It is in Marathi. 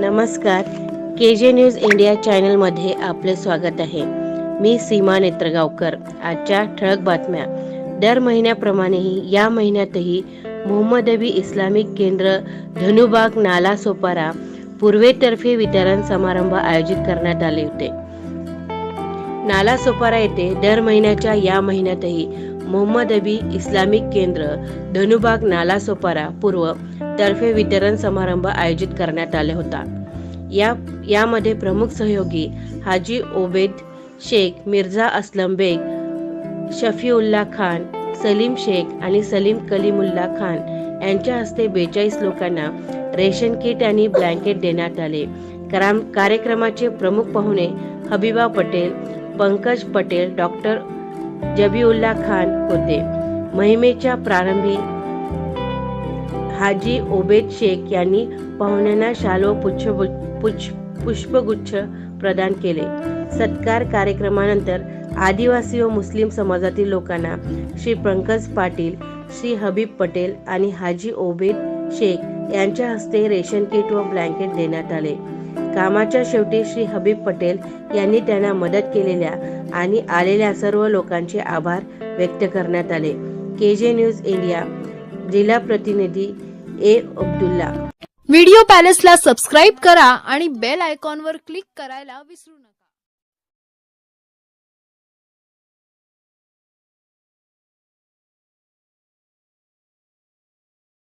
नमस्कार. के जे न्यूज इंडिया चॅनलमध्ये आपले स्वागत आहे. मी सीमा नेत्रगावकर. आजच्या ठळक बातम्या. दर महिन्याप्रमाणेही या महिन्यातही मोहम्मद अबी इस्लामिक केंद्र धनुबाग नाला सोपारा पूर्वेतर्फे वितरण समारंभ आयोजित करण्यात आले होते. नाला सोपारा येथे दर महिन्याच्या या महिन्यातही मोहम्मद अबी इस्लामिक केंद्र धनुबाग नालासोपारा पूर्व तर्फे वितरण समारंभ आयोजित करण्यात आला होता. या यामध्ये प्रमुख सहयोगी हाजी ओबेद शेख मिर्झा असलम बेग शफीउल्ला खान सलीम शेख आणि सलीम कलीमुल्ला खान यांच्या हस्ते बेचाळीस लोकांना रेशन किट आणि ब्लँकेट देण्यात आले. कार्यक्रमाचे प्रमुख पाहुणे हबीबा पटेल पंकज पटेल डॉक्टर जबीउल्ला खान होते. महिमेच्या प्रारंभी हाजी ओबेद शेख यांनी पाहुण्यांना शालो पुष्प पुष्प पुष्पगुच्छ प्रदान केले. सत्कार कार्यक्रमानंतर आदिवासी व मुस्लिम समाजातील लोकांना श्री पंकज पाटील श्री हबीब पटेल आणि हाजी ओबेद शेख यांच्या हस्ते रेशन किट व ब्लँकेट देण्यात आले. कामाच्या शेवटी श्री हबीब पटेल यांनी त्यांना मदत केलेल्या आणि आलेल्या सर्व लोकांचे आभार व्यक्त करण्यात आले. के जे न्यूज इंडिया जिल्हा प्रतिनिधी ए अब्दुल्ला. व्हिडिओ पॅलेसला सबस्क्राईब करा आणि बेल आयकॉनवर क्लिक करायला विसरू नका.